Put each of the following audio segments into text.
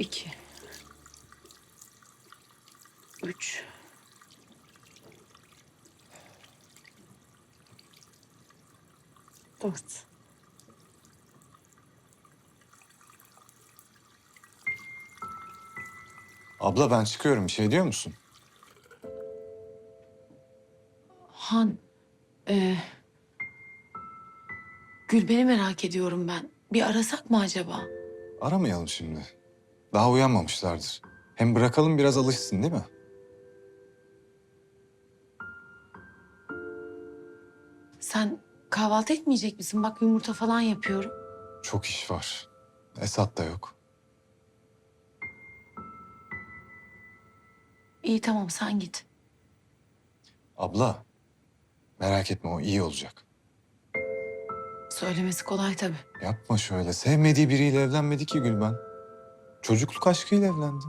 iki, üç, dört. Abla ben çıkıyorum. Bir şey diyor musun? Han, e, Gülben'i merak ediyorum ben. Bir arasak mı acaba? Aramayalım şimdi. Daha uyanmamışlardır. Hem bırakalım biraz alışsın değil mi? Sen kahvaltı etmeyecek misin? Bak yumurta falan yapıyorum. Çok iş var. Esat da yok. İyi tamam sen git. Abla merak etme o iyi olacak. Söylemesi kolay tabii. Yapma şöyle. Sevmediği biriyle evlenmedi ki Gülben. Çocukluk aşkıyla evlendi.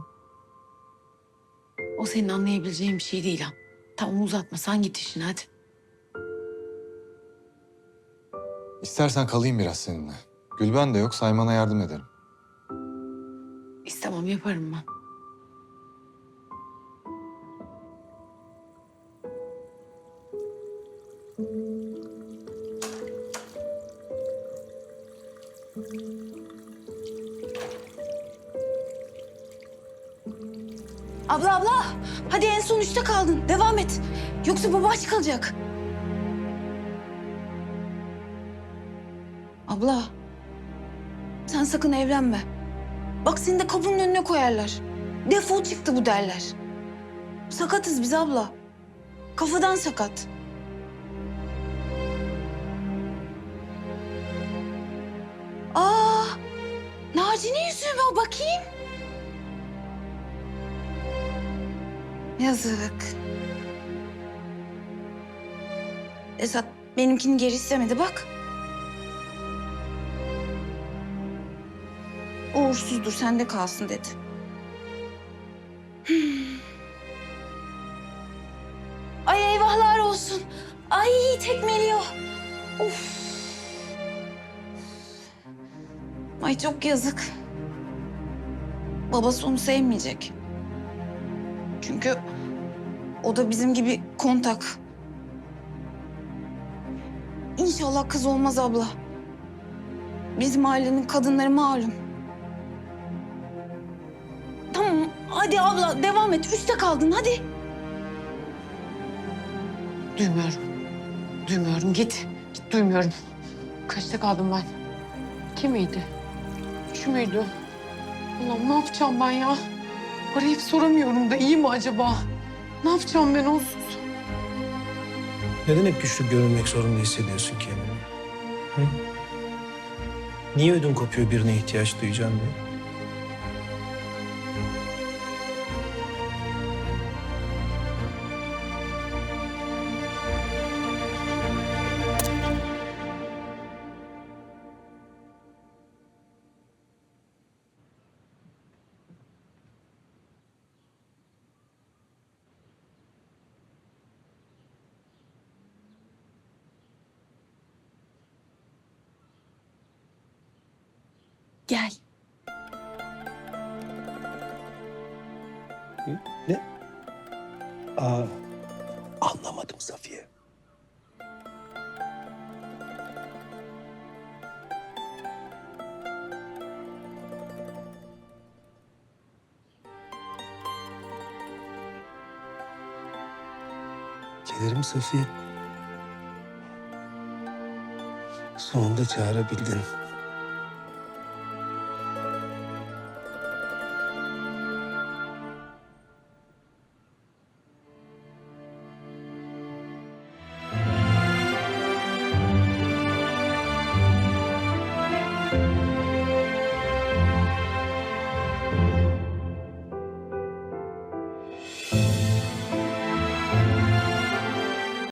O senin anlayabileceğin bir şey değil Han. Tamam uzatma sen git işine hadi. İstersen kalayım biraz seninle. Gülben de yok. Sayman'a yardım ederim. İstemem yaparım ben. Abla abla hadi en son üçte kaldın devam et. Yoksa baba aç kalacak. Abla sen sakın evlenme. Bak seni de kapının önüne koyarlar. Defol çıktı bu derler. Sakatız biz abla. Kafadan sakat. Aa, Naci'nin yüzüğü mü o bakayım? Yazık. Esat benimkini geri istemedi bak. Uğursuzdur sende kalsın dedi. Hmm. Ay eyvahlar olsun. Ay tekmeliyor. Of. Ay çok yazık. Babası onu sevmeyecek. Çünkü o da bizim gibi kontak. İnşallah kız olmaz abla. Bizim ailenin kadınları malum. Tamam hadi abla devam et. Üçte kaldın hadi. Duymuyorum. Duymuyorum. Git. Git duymuyorum. Kaçta kaldım ben? Kimiydi? Şu muydu? Allah'ım ne yapacağım ben ya? Arayıp soramıyorum da iyi mi acaba? Ne yapacağım ben onsuz? Neden hep güçlü görünmek zorunda hissediyorsun kendini? Hı? Niye ödün kopuyor birine ihtiyaç duyacaksın diye? Gel. Ne? Aa, anlamadım Safiye. Gelirim Safiye. Sonunda çağırabildin.